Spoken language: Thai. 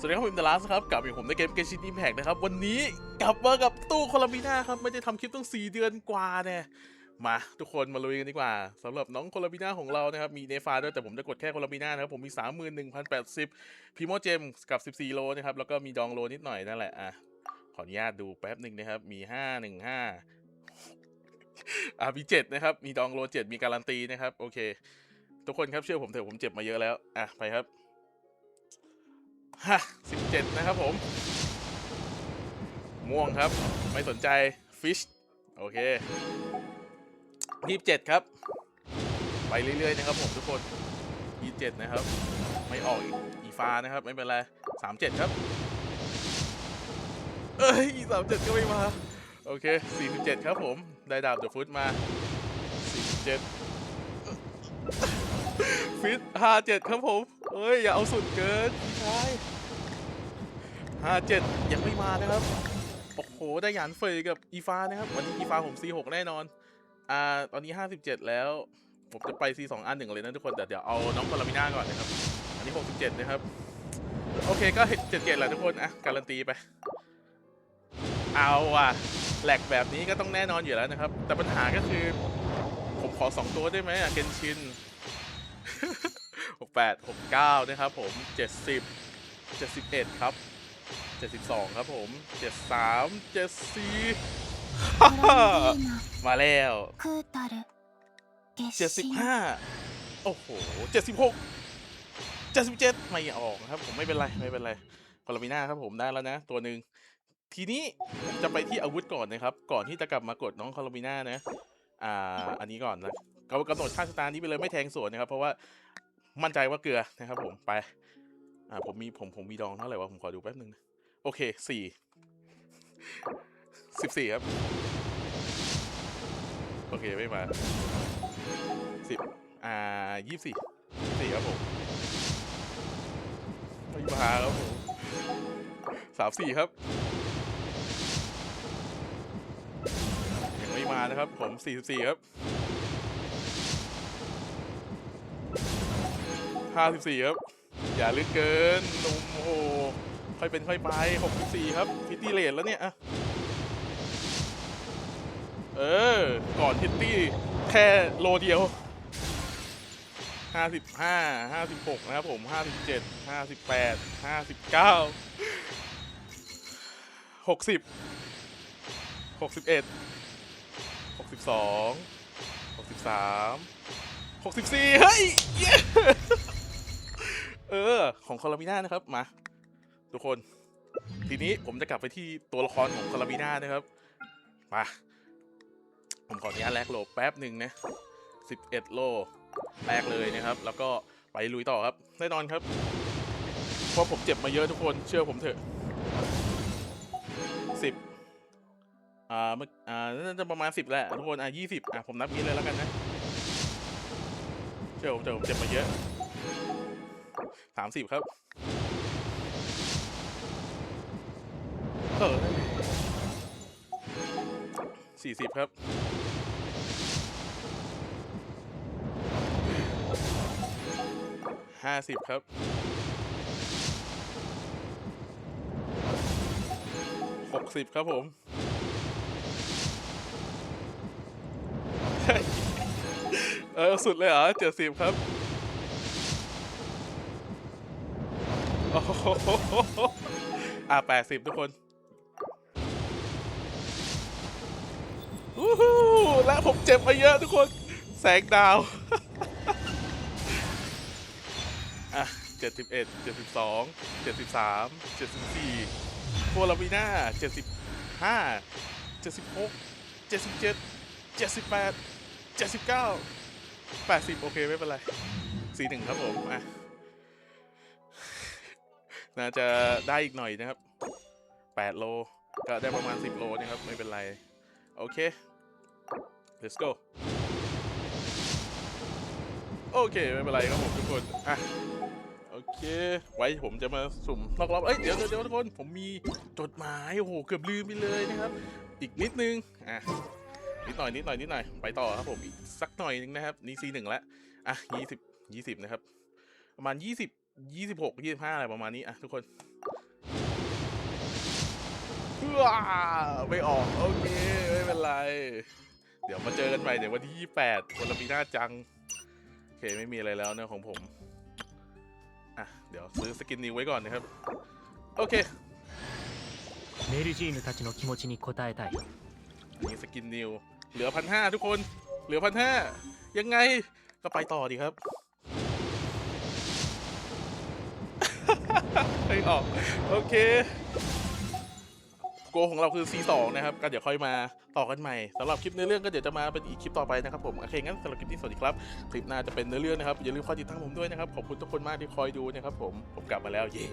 สวัสดีครับผมอินเดลัสครับกลับอยู่ผมในเกมเกชินอิมแพกนะครับ วันนี้กลับมากับตู้โคลามิน่าครับ ไม่ได้ทำคลิปตั้ง 4 เดือนกว่าเนี่ยมาทุกคนมาลุยกันดีกว่าสำหรับน้องโคลามิน่าของเรานะครับ มีเนฟาด้วยแต่ผมจะกดแค่โคลามิน่านะครับ ผมมี 31,080พีโมเจมกับ 14 โลนะครับ แล้วก็มีดองโลนิดหน่อยนั่นแหละอะขออนุญาตดูแป๊บหนึ่งนะครับ มี 515อ่ามี7นะครับมีดองโล 7 มีการันตีนะครับโอเค ทุกคนครับเชื่อผมเถอะผมเจ็บมาเยอะแล้วอะไปครับ ฮะสิบเจ็ดนะครับผม ม่วงครับ ไม่สนใจฟิชโอเคยี่สิบเจ็ดครับ ไปเรื่อย ๆ นะครับผมทุกคนยี่เจ็ดนะครับ ไม่ออกอีกอีฟ้านะครับ ไม่เป็นไรสามเจ็ดครับ เอ้ยสามเจ็ดก็ไม่มา โอเคสี่สิบเจ็ดครับผม ได้ดาบเดอะฟุตมาสี่สิบเจ็ดฟิตห้าเจ็ดครับผมเอ้ย อย่าเอาสุดเกินพี่ ห้าเจ็ดยังไม่มานะครับ โอ้โห ได้หยานเฟยกับอีฟ้านะครับ วันนี้อีฟ้าผม C6 แน่นอน อ่า ตอนนี้ 57 แล้ว ผมจะไป C2 อันหนึ่งเลยนะทุกคน แต่เดี๋ยวเอาน้องคารามิน่าก่อนนะครับ อันนี้ 67 นะครับ โอเคก็ 77แหละทุกคน อะ การันตีไป เอาว่ะแหลกแบบนี้ก็ต้องแน่นอนอยู่แล้วนะครับ แต่ปัญหาก็คือ ผมขอ 2 ตัวได้ไหมอะเกนชิน68 69 นะครับผม 70 71 ครับ 72 ครับผม 73 74 มาแล้ว クータル月神75 โอ้โห 76 77 ไม่ออกนะครับ ผมไม่เป็นไร ไม่เป็นไรพารามิน่าครับผมได้แล้วนะ ตัวหนึ่ง ทีนี้ผมจะไปที่อาวุธก่อนนะครับ ก่อนที่จะกลับมากดน้องคารามิน่านะ อ่า อันนี้ก่อนนะกำกำหนดค่าสตาร์นี้ไปเลยไม่แทงสวนนะครับ เพราะว่ามั่นใจว่าเกลือนะครับผมไป อ่าผมมีผมผมมีดองเท่าไหร่วะผมขอดูแป๊บนึงนะ โอเคสี่สิบสี่ครับ โอเค ไม่มาสิบอ่ายี่สี่สี่ครับผมไม่มาครับผมสามสี่ครับยังไม่มานะครับ ผมสี่สิบสี่ครับห้าสิบสี่ครับ อย่าลึกเกินนุ่มโอ้ ค่อยเป็นค่อยไปหกสี่ครับพิตตี้เลทแล้วเนี่ยอะเออ ก่อนพิตตี้แค่โลเดียวห้าสิบห้าห้าสิบหกนะครับผมห้าสิบเจ็ดห้าสิบแปดห้าสิบเก้าหกสิบหกสิบเอ็ดหกสิบสองหกสิบสามหกสิบสี่เฮ้ย เออ ของคาราบิน่านะครับ มา ทุกคน ทีนี้ผมจะกลับไปที่ตัวละครของคาราบิน่านะครับ มา ผมขออนุญาตแลกโลแป๊บหนึ่งนะ11 โลแลกเลยนะครับ แล้วก็ไปลุยต่อครับ แน่นอนครับ เพราะผมเจ็บมาเยอะทุกคน เชื่อผมเถอะ10อ่าเมื่ออ่าน่าจะประมาณ10แหละทุกคน อ่า20อะ ผมนับนี้เลยแล้วกันนะ เชื่อผมเถอะผมเจ็บมาเยอะสามสิบครับ เออสี่สิบครับ ห้าสิบครับ หกสิบครับผมเออ สุดเลยเหรอเจ็ดสิบครับ โอ้โหอะแปดสิบทุกคน และผมเจ็บมาเยอะทุกคนแสงดาวอะเจ็ดสิบเอ็ดเจ็ดสิบสองเจ็ดสิบสามเจ็ดสิบสี่โคลามิน่าเจ็ดสิบห้าเจ็ดสิบหกเจ็ดสิบเจ็ดเจ็ดสิบแปดเจ็ดสิบเก้าแปดสิบโอเค ไม่เป็นไรสี่หนึ่งครับผมอะน่าจะได้อีกหน่อยนะครับ8โล ก็ได้ประมาณ10โลนะครับ ไม่เป็นไร โอเค let's go โอเค ไม่เป็นไรครับผมทุกคน อะ โอเค ไว้ผมจะมาสุ่มรอบๆเอ้ย เดี๋ยวเดี๋ยวทุกคน ผมมีจดหมาย โอ้โห เกือบลืมไปเลยนะครับ อีกนิดนึง อะ นิดหน่อย นิดหน่อย นิดหน่อย ไปต่อครับผมอีกสักหน่อยนึงนะครับ นี่ C1 แล้วอะ20 20นะครับ ประมาณ20ยี่สิบหกยี่สิบห้าอะไรประมาณนี้ อะ ทุกคนว้าไม่ออก โอเค ไม่เป็นไร เดี๋ยวมาเจอกันใหม่เดี๋ยววันที่ยี่แปดวันละปีหน้าจัง โอเค ไม่มีอะไรแล้วเนะของผม อ่ะ เดี๋ยวซื้อสกินนิวไว้ก่อนนะครับ โอเค メルジーヌたちの気持ちに応えたい นี่สกินนิว เหลือพันห้าทุกคน เหลือพันห้ายังไง ก็ไปต่อดีครับ ไม่ออก โอเค โกของเราคือ C2 นะครับ ก็เดี๋ยวค่อยมาต่อกันใหม่สำหรับคลิปเนื้อเรื่องก็เดี๋ยวจะมาเป็นอีกคลิปต่อไปนะครับผม โอเค งั้นสำหรับคลิปนี้สวัสดีครับ คลิปหน้าจะเป็นเนื้อเรื่องนะครับ อย่าลืมคอยติดตามผมด้วยนะครับ ขอบคุณทุกคนมากที่คอยดูนะครับผม ผมกลับมาแล้ว เย้